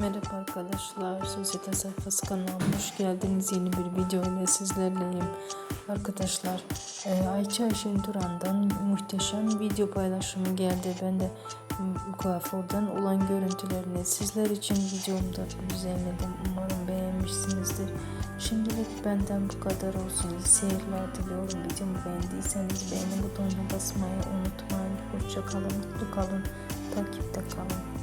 Merhaba arkadaşlar, Sosyete Sayfası kanalıma hoş geldiniz. Yeni bir video ile sizlerleyim. Arkadaşlar, e, Ayça Ayşen Duran'dan muhteşem video paylaşımı geldi. Ben de m, kuaförden olan görüntülerini sizler için videomda düzenledim. Umarım beğenmişsinizdir. Şimdilik benden bu kadar olsun. İyi seyirler diliyorum. Videomu beğendiyseniz beğeni butonuna basmayı unutmayın. hoşçakalın mutlu kalın, takipte kalın.